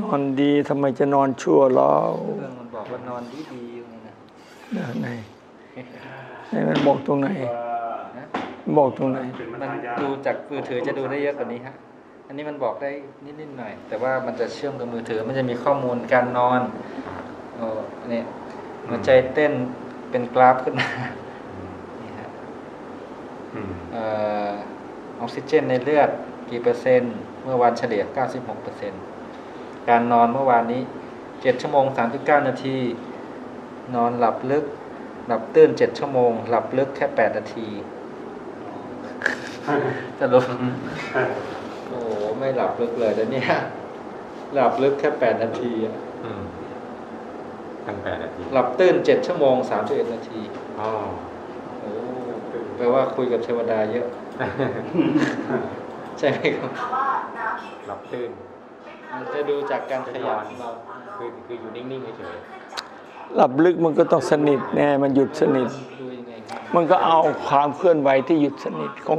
นอนดีทำไมจะนอนชั่วเราเรื่องมันบอกว่านอนดีดีๆอยู่นี่นะเดี๋ยวไหนไหนมันบอกตรงไหนนะบอกตรงไหนมันดูจากมือถือจะดูได้เยอะกว่านี้ฮะอันนี้มันบอกได้นิดๆหน่อย แต่ว่ามันจะเชื่อมกับมือถือ มันจะมีข้อมูลการนอนโอ้เนี่ยหัวใจเต้นเป็นกราฟขึ้นมานี่ฮะอืมเอ่อออกซิเจนในเลือดกี่เปอร์เซ็นต์ เมื่อวานเฉลี่ย 96เปอร์เซ็นต์ การนอนเมื่อวานนี้7ชั่วโมง39นาที นอนหลับลึก หลับตื่น7ชั่วโมง หลับลึกแค่8นาทีจะรู้โอ้โหไม่หลับลึกเลยนะเนี่ย หลับลึกแค่8นาทีอะอืมตั้งแปดนาที หลับตื่น7ชั่วโมง31นาทีอ๋อโอ้แปลว่าคุยกับเทวดาเยอะ ใช่ไหมครับหลับตื่น มันจะดูจากการขยับของเราคือคืออยู่นิ่งๆเฉยหลับลึกมันก็ต้องสนิทแน่มันหยุดสนิทดูยังไงครับมันก็เอาความเคลื่อนไหวที่หยุดสนิทของ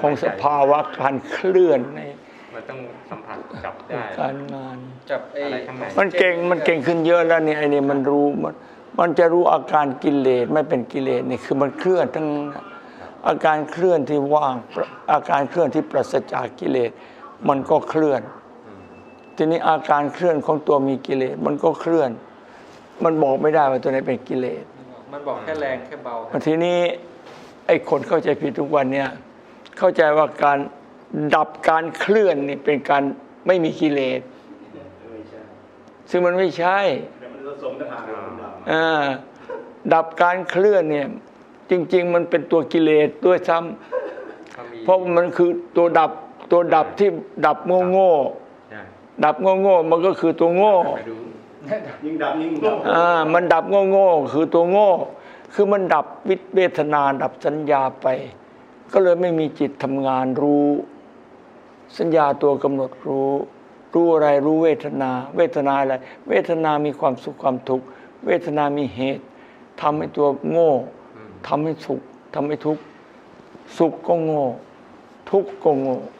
ของสภาวะการเคลื่อนในๆมันต้องสัมผัสจับได้ การงาน จับไอ้อะไรข้างในมันเก่งมันเก่งขึ้นเยอะแล้วเนี่ยไอ้นี่มันรู้มันมันจะรู้อาการกิเลสไม่เป็นกิเลสนี่คือมันเคลื่อนทั้งนั้นน่ะอาการเคลื่อนที่ว่างอาการเคลื่อนที่ปราศจากกิเลส มันก็เคลื่อนอืม ทีนี้อาการเคลื่อนของตัวมีกิเลสมันก็เคลื่อน มันบอกไม่ได้ว่าตัวไหนเป็นกิเลสมันบอกแค่แรงแค่เบาทีนี้ไอ้คนเข้าใจผิดทุกวันเนี่ยเข้าใจว่าการดับการเคลื่อนนี่เป็นการไม่มีกิเลสซึ่งมันไม่ใช่อ่าดับการเคลื่อนเนี่ย จริง ๆ มันเป็นตัวกิเลสด้วยซ้ำก็มีเพราะมันคือตัวดับตัวดับที่ดับโง่โง่ใช่ๆ ดับโง่โง่ๆมันก็คือตัวโง่ไปดูยิ่งดับยิ่งดับอ่ามันดับโง่โง่ๆคือตัวโง่ คือมันดับวิเวทนาดับสัญญาไป ก็เลยไม่มีจิตทำงานรู้ สัญญาตัวกำหนดรู้ รู้อะไรรู้เวทนา เวทนาอะไร เวทนามีความสุขความทุกข์เวทนามีเหตุทำให้ตัวโง่อืมทำให้สุขทำให้ทุกข์สุขก็โง่ ทุกข์ก็โง่ๆ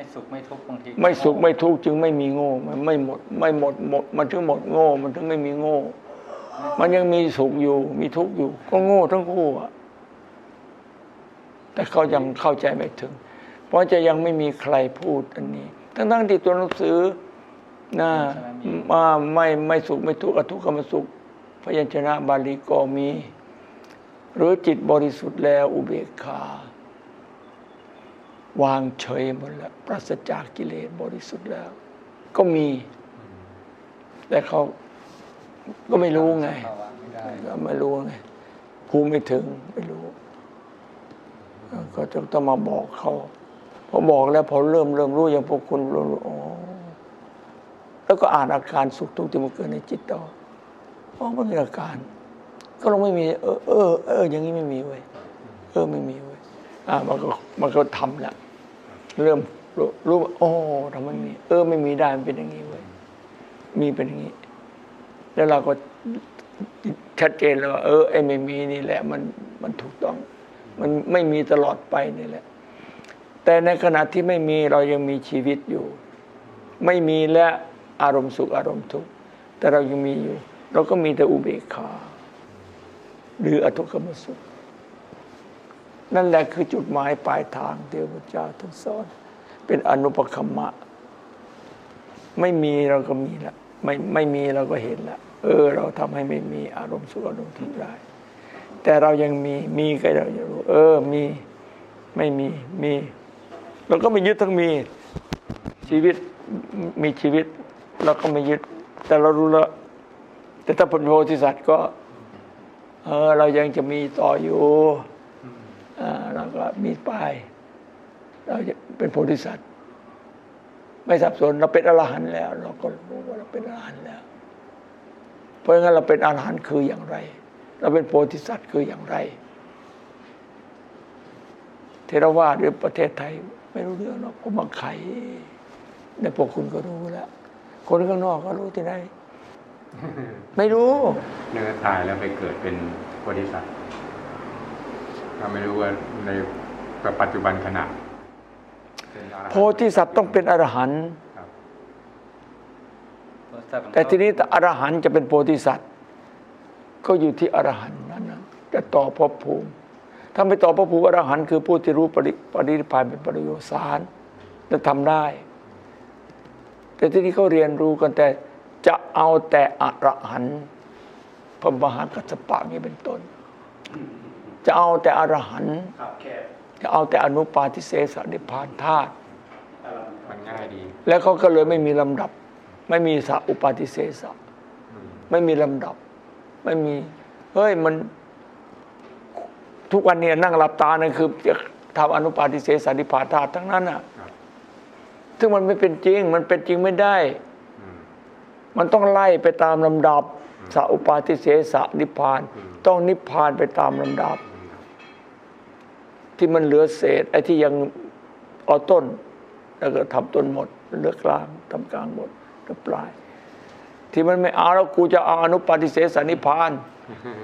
ไม่สุขไม่ทุกข์บางทีไม่สุขไม่ทุกข์จึงไม่มีโง่ มันไม่หมดไม่หมดหมด มันถึงหมดโง่ มันถึงไม่มีโง่ มันยังมีสุขอยู่ มีทุกข์อยู่ ก็โง่ทั้งคู่อะแต่เขายังเข้าใจไม่ถึง เพราะจะยังไม่มีใครพูดอันนี้ ทั้งๆที่ตัวหนังสือนะมาไม่ไม่สุขไม่ทุกข์อทุกขมสุข พยัญชนะบาลีก็มี หรือจิตบริสุทธิ์แล้วอุเบกขา วางเฉยหมดแล้วปราศจากกิเลสบริสุทธิ์แล้ว ก็มี แต่เขาก็ไม่รู้ไงไไก็ไม่รู้ไงภูมิไม่ถึงไม่รู้ ก็จะต้องมาบอกเขาพอบอกแล้วพอเริ่มเริ่มรู้อย่างพวกคุณรู้อ๋อแล้วก็อ่านอาการสุขทุกข์ที่มันเกิดในจิตต่ออ๋อมันมีอาการ ก็เราไม่มี เออเออเอออย่างนี้ไม่มีเว้ยเออไม่มีเว มันก็มันก็ทำแล้วเริ่มรู้รู้ว่าโอ้ทำไมมี เออไม่มีได้มันเป็นอย่างนี้เว้ยมีเป็นอย่างนี้ แล้วเราก็ชัดเจนแล้วว่าเออไอ้ไม่มีนี่แหละ มันมันถูกต้อง มันไม่มีตลอดไปนี่แหละ แต่ในขณะที่ไม่มีเรายังมีชีวิตอยู่ ไม่มีและอารมณ์สุขอารมณ์ทุกข์แต่เรายังมีอยู่ เราก็มีแต่อุเบกขา หรืออทุกขมสุข นั่นแหละคือจุดหมายปลายทางที่พระพุทธเจ้าท่านสอน เป็นอนุปคัมมะ ไม่มีเราก็มีละไม่ไม่มีเราก็เห็นละเออ เราทำให้ไม่มีอารมณ์สุขอารมณ์ทุกข์ได้แต่เรายังมีมีก็เราจะรู้ เออมีไม่มีมีเราก็ไม่ยึดทั้งมีชีวิตมีชีวิตเราก็ไม่ยึด แต่เรารู้แล้วแต่ถ้าเป็นโพธิสัตว์ก็ เออ เรายังจะมีต่ออยู่ เราก็มีไปเราจะเป็นโพธิสัตว์ ไม่สับสนเราเป็นอรหันต์แล้ว เราก็รู้ว่าเราเป็นอรหันต์แล้ว เพราะงั้นเราเป็นอรหันต์คืออย่างไร เราเป็นโพธิสัตว์คืออย่างไร เทรวาสหรือประเทศไทย ไม่รู้เรื่องหรอกผมมาไขในพวกคุณก็รู้แล้ว คนข้างนอกก็รู้ที่ไหนไม่รู้เนื้อตายแล้วไปเกิดเป็นโพธิสัตว์ เราไม่รู้ว่าในปัจจุบันขณะเป็นอรหันต์โพธิสัตว์ต้องเป็นอรหันต์ครับสัตว์ของแต่ทีนี้เขาอรหันต์จะเป็นโพธิสัตว์ ก็อยู่ที่อรหันต์นั้นนะจะต่อภพภูมิถ้าไม่ต่อภพภูมิอรหันต์คือผู้ที่รู้ปริปรินิพพานเป็นปริโยสารจะทำได้ แต่ที่นี้เขาเรียนรู้กันแต่จะเอาแต่อรหันต์พระมหากัสสปะนี้เป็นต้น จะเอาแต่อรหันต์ครับแคบจะเอาแต่อนุปาทิเสสนิพพานธาตุอะไรมันง่ายดี แล้วเขาก็เลยไม่มีลำดับ ไม่มีสะอุปาทิเสสะอืมไม่มีลำดับ ไม่มี เฮ้ยมัน ทุกวันเนี่ยนั่งหลับตานั่นคือจะทำอนุปาทิเสสนิพพานธาตุทั้งนั้นอะครับซึ่งมันไม่เป็นจริง มันเป็นจริงไม่ได้อืมมันต้องไล่ไปตามลำดับสะอุปาทิเสสนิพพานอืมต้องนิพพานไปตามลำดับ ที่มันเหลือเศษ ไอ้ที่ยังเอาต้น แล้วก็ทำต้นหมดเหลือกลางทำกลางหมดแล้วปลาย ที่มันไม่เอาแล้วกูจะเอาอนุปาทิเสสนิพพาน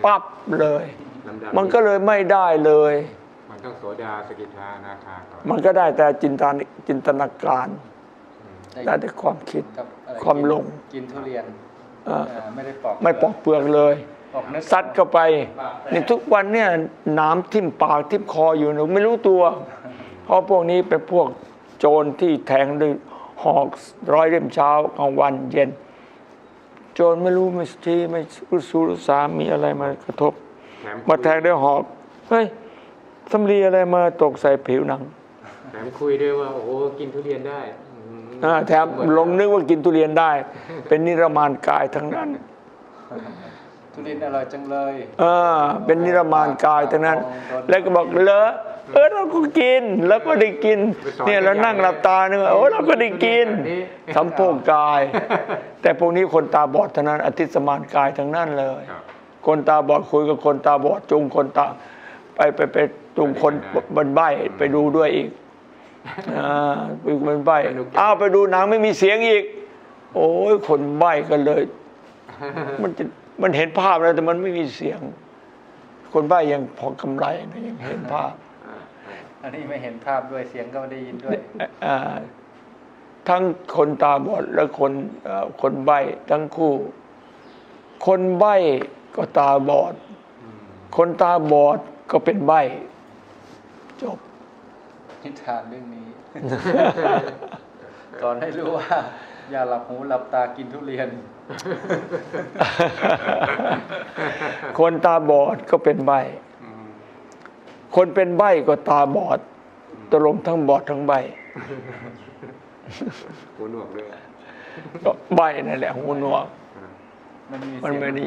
ปั๊บเลยลำดับมันก็เลยไม่ได้เลย มันต้องโสดาสกิทานาคาก่อนมันก็ได้แต่จินตานจินตนาการได้แต่ความคิดกับอะไรความหลงกินทุเรียนเอ่ออ่าไม่ได้ปอกไม่ปอกเปลือกเลยปอกเนื้อ ซัดเข้าไปนี่ทุกวันเนี่ยน้ำทิ่มปากทิ่มคออยู่หนูไม่รู้ตัว เพราะพวกนี้เป็นพวกโจรที่แทงด้วยหอกร้อยเล่มเช้ากลางวันเย็น โจรไม่รู้ไม่ชี้ไม่รู้สูรู้สามีอะไรมากระทบแถมมาแทงด้วยหอกเฮ้ยสำลีอะไรมาตกใส่ผิวหนังแถมคุยด้วยว่าโอ้โหกินทุเรียนได้อืมอ่าแถมหลงนึกว่ากินทุเรียนได้ เป็นนิรมานกายทั้งนั้น ทุเรียนอร่อยจังเลยเออเป็นนิรมานกายทั้งนั้น แล้วก็บอกเลอะเออเราก็กินแล้วก็ได้กิน เนี่ยเรานั่งหลับตาเนื้อโอ้เราก็ได้กินสัมโพกกาย แต่พวกนี้คนตาบอดทั้งนั้นอธิสมานกายทั้งนั้นเลยครับคนตาบอดคุยกับคนตาบอดจูงคนตาไปไปไปจูงคนบันใบไปดูด้วยอีกอ่าไปบันใบอ้าวไปดูหนังไม่มีเสียงอีก โอ้ยคนใบกันเลย มันจะ มันเห็นภาพแล้วแต่มันไม่มีเสียง คนใบ้ยังพอกำไรนะยังเห็นภาพ อันนี้ไม่เห็นภาพด้วยเสียงก็ไม่ได้ยินด้วยอ่าทั้งคนตาบอดและคนเอ่อคนใบ้ทั้งคู่ คนใบ้ก็ตาบอด คนตาบอดก็เป็นใบ้จบนิทานเรื่องนี้สอนให้รู้ว่า อย่าหลับหูหลับตากินทุเรียน คนตาบอดก็เป็นใบ้อืมคนเป็นใบ้ก็ตาบอดตกลงทั้งบอดทั้งใบ้หูหนวกด้วยก็ใบ้นั่นแหละหูหนวก มันมีมันเสียงไม่ได้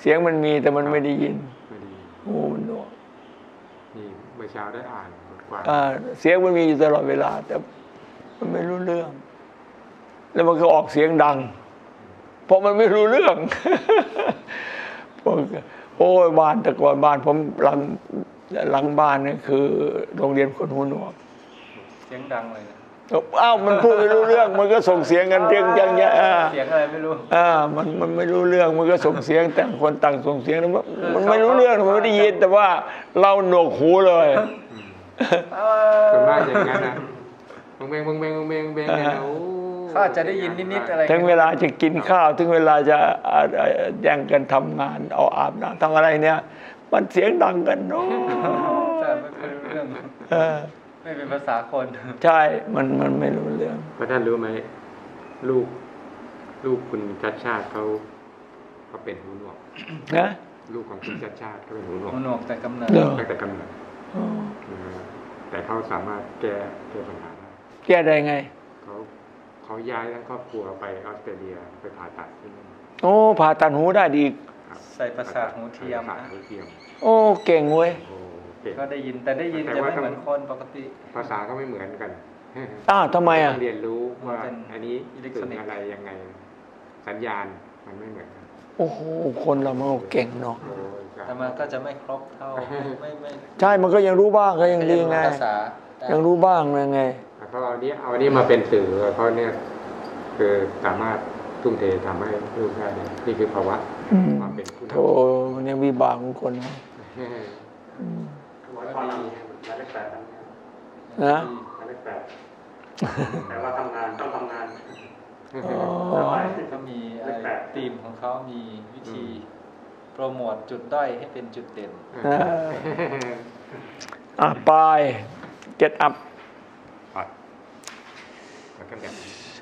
เสียงมันมีแต่มันไม่ได้ยินไม่ดีหูมันหนวกนี่เมื่อเช้าได้อ่านบทความอ่าเสียงมันมีอยู่ตลอดเวลา แต่มันไม่รู้เรื่อง แล้วมันก็ออกเสียงดัง เพราะมันไม่รู้เรื่องพวกโอ้ยบ้านแต่ก่อนบ้านผมหลังหลังบ้านนี่คือ โรงเรียนคนหูหนวกเสียงดังเลยนะอ้าวมันพูดไม่รู้เรื่อง มันก็ส่งเสียงกันเรียงจังเงี้ยอ่าเสียงอะไรไม่รู้อ่ามันมันไม่รู้เรื่องมันก็ส่งเสียงแต่างคนต่างส่งเสียงแล้วมันมันไม่รู้เรื่องมันไม่ได้ยินแต่ว่าเราหนวกหูเลยส่วนมากอย่างนั้นนะบงเบงบงเบงบงเบงบงเบงเนี่ยนะโอ้เขาอาจจะได้ยินนิดๆอะไรถึงเวลาจะกินข้าว ถึงเวลาจะอ่าอ่าแย่งกันทำงานเอาอาบน้ำทำอะไรเนี่ย มันเสียงดังกันเนาะแต่ไม่เป็นเรื่องเออไม่เป็นภาษาคน ใช่ มันมันไม่รู้เรื่องเพราะท่านรู้ไหมลูกลูกคุณชัดชาติเขาเขาเป็นหูหนวกนะลูกของคุณชัดชาติเขาเป็นหูหนวกหูหนวกแต่กำเนิดเหรอตั้งแต่กำเนิดอ๋อนะแต่เขาสามารถแก้แก้ปัญหาได้แก้ได้ไง เขาเขาย้ายทั้งครอบครัวไปออสเตรเลียไปผ่าตัดที่นั่นโอ้ผ่าตัดหูได้ดีอีกครับใส่ประสาทหูเทียมประสาทนะ หูเทียมโอ้เก่งเว้ยโอ้เก่ง ก็ได้ยินแต่ได้ยินแต่จะว่าไม่เหมือนคนปกติ ภาษาก็ไม่เหมือนกันอ้าวทำไมอะ ต้องเรียนรู้ว่ามันเป็นอันนี้อิเล็กทสื่รออนิกส์ อะไรยังไง สัญญาณมันไม่เหมือนกันโอ้โหคนเรามันก็เก่งเนาะโอ้ยครับ แต่มันก็จะไม่ครบเท่าไม่ไม่ใช่มันก็ยังรู้บ้างก็ยังดีไง ภาษาแต่ยังรู้บ้างยังไง เขาเอาอันนี้เอาอันนี้มาเป็นสื่อเขาเนี่ยคือสามารถทุ่มเททำให้ลูกได้เนี่ยนี่คือภาวะอืมความเป็นผู้นโธ่มันยังวิบากของคนนะำอืมวันตอนนั้นวันเลขแปดทำงานนะวันเลขแปดแต่ว่าทำงานต้องทำงานอ๋อเขามีอะไรธีมของเขามีวิธีโปรโมทจุดด้อยให้เป็นจุดเด่นเอออะไป get up cam kết.